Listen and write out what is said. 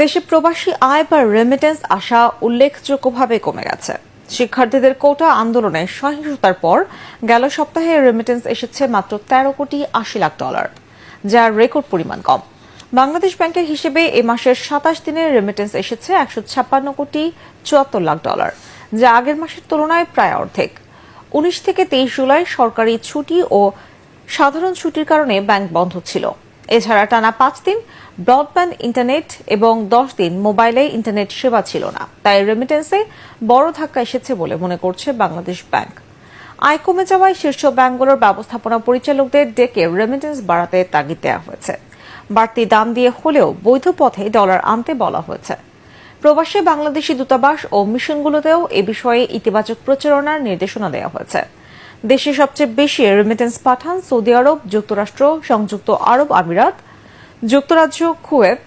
দেশে প্রবাসী আয় বা রেমিটেন্স আসা উল্লেখযোগ্যভাবে কমে গেছে। শিক্ষার্থীদের কোটা আন্দোলনে সহিংসতার পর গেল সপ্তাহে রেমিটেন্স এসেছে মাত্র তেরো কোটি আশি লাখ ডলার, যার রেকর্ড পরিমাণ কম। বাংলাদেশ ব্যাংকের হিসেবে এ মাসের সাতাশ দিনের রেমিটেন্স এসেছে একশো ছাপ্পান্ন কোটি চুয়াত্তর লাখ ডলার, যা আগের মাসের তুলনায় প্রায় অর্ধেক। উনিশ থেকে তেইশ জুলাই সরকারি ছুটি ও সাধারণ ছুটির কারণে ব্যাংক বন্ধ ছিল। এছাড়া টানা পাঁচ দিন ব্রডব্যান্ড ইন্টারনেট এবং দশ দিন মোবাইলে ইন্টারনেট সেবা ছিল না। তাই রেমিটেন্সে বড় ধাক্কা এসেছে বলে মনে করছে বাংলাদেশ ব্যাংক। আয় কমে যাওয়ায় শীর্ষ ব্যাংকগুলোর ব্যবস্থাপনা পরিচালকদের ডেকে রেমিটেন্স বাড়াতে তাগিদ দেওয়া হয়েছে। বাড়তি দাম দিয়ে হলেও বৈধ পথে ডলার আনতে বলা হয়েছে। প্রবাসী বাংলাদেশি দূতাবাস ও মিশনগুলোতেও এ বিষয়ে ইতিবাচক প্রচারণার নির্দেশনা দেওয়া হয়েছে। দেশে সবচেয়ে বেশি রেমিটেন্স পাঠান সৌদি আরব যুক্তরাষ্ট্র সংযুক্ত আরব আমিরাত। যুক্তরাজ্য কুয়েত